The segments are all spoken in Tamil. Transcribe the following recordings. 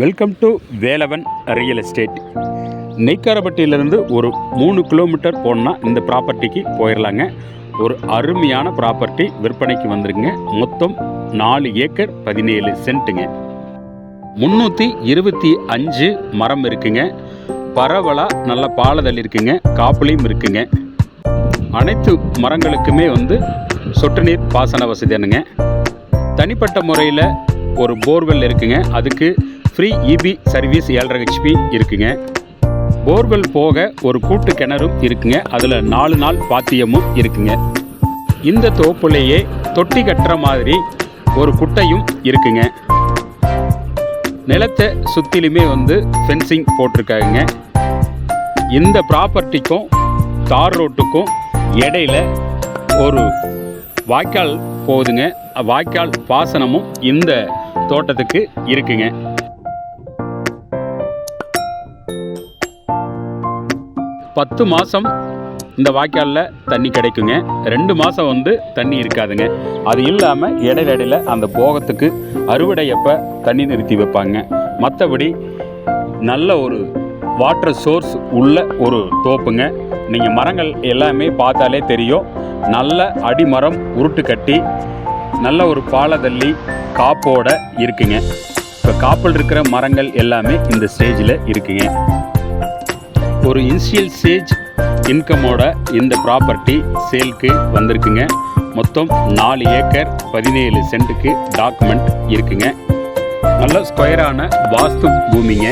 Welcome to Velavan real estate நெய்க்காரப்பட்டியிலேருந்து ஒரு மூணு கிலோமீட்டர் போனால் இந்த ப்ராப்பர்ட்டிக்கு போயிடலாங்க ஒரு அருமையான ப்ராப்பர்ட்டி விற்பனைக்கு வந்துருங்க. மொத்தம் நாலு ஏக்கர் பதினேழு சென்ட்டுங்க. முந்நூற்றி இருபத்தி அஞ்சு மரம் இருக்குங்க. பரவலாக நல்ல பாலதல் இருக்குங்க காப்புலையும் இருக்குங்க. அனைத்து மரங்களுக்குமே வந்து சொட்டு நீர் பாசன வசதியானுங்க தனிப்பட்ட முறையில் ஒரு போர்வெல் இருக்குங்க. அதுக்கு ஃப்ரீ இபி சர்வீஸ் ஏழரை ஹெச்பி இருக்குங்க. போர்வெல் போக ஒரு கூட்டு கிணறும் இருக்குங்க. அதில் நாலு நாள் பாத்தியமும் இருக்குங்க. இந்த தோப்புலேயே தொட்டி கட்டுற மாதிரி ஒரு குட்டையும் இருக்குங்க. நிலத்தை சுற்றிலுமே வந்து ஃபென்சிங் போட்டிருக்காங்க. இந்த ப்ராப்பர்ட்டிக்கும் தார் ரோட்டுக்கும் இடையில ஒரு வாய்க்கால் போகுதுங்க. வாய்க்கால் பாசனமும் இந்த தோட்டத்துக்கு இருக்குங்க. பத்து மாதம் இந்த வாய்க்காலில் தண்ணி கிடைக்குங்க. ரெண்டு மாதம் வந்து தண்ணி இருக்காதுங்க. அது இல்லாமல் இடையில இடையில அந்த போகத்துக்கு அறுவடையப்ப தண்ணி நிறுத்தி வைப்பாங்க. மற்றபடி நல்ல ஒரு வாட்டர் சோர்ஸ் உள்ள ஒரு தோப்புங்க. நீங்கள் மரங்கள் எல்லாமே பார்த்தாலே தெரியும். நல்ல அடிமரம் உருட்டு கட்டி நல்ல ஒரு பாலதள்ளி காப்போட இருக்குங்க. இப்போ காப்பில் இருக்கிற மரங்கள் எல்லாமே இந்த ஸ்டேஜில் இருக்குங்க. ஒரு இனிஷியல் ஸ்டேஜ் இன்கமோட இந்த ப்ராப்பர்ட்டி சேல்க்கு வந்திருக்குங்க. மொத்தம் நாலு ஏக்கர் பதினேழு சென்ட்டுக்கு டாக்குமெண்ட் இருக்குங்க. நல்ல ஸ்கொயரான வாஸ்து பூமிங்க.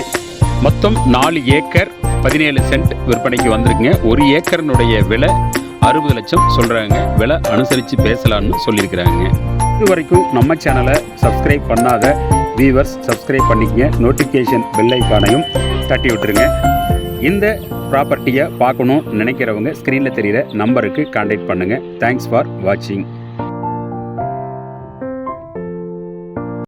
மொத்தம் நாலு ஏக்கர் பதினேழு சென்ட் விற்பனைக்கு வந்திருக்குங்க. ஒரு ஏக்கர்னுடைய விலை அறுபது லட்சம் சொல்கிறாங்க விலை அனுசரித்து பேசலான்னு சொல்லியிருக்கிறாங்க. இது வரைக்கும் நம்ம சேனலை சப்ஸ்கிரைப் பண்ணாத வியூவர்ஸ் சப்ஸ்கிரைப் பண்ணிக்கங்க. நோட்டிஃபிகேஷன் பெல் ஐக்கானையும் தட்டி விட்டுருங்க. இந்த ப்ராப்பர்ட்டியை பார்க்கணும்னு நினைக்கிறவங்க ஸ்க்ரீனில் தெரிகிற நம்பருக்கு காண்டாக்ட் பண்ணுங்கள் தேங்க்ஸ் ஃபார் வாட்சிங்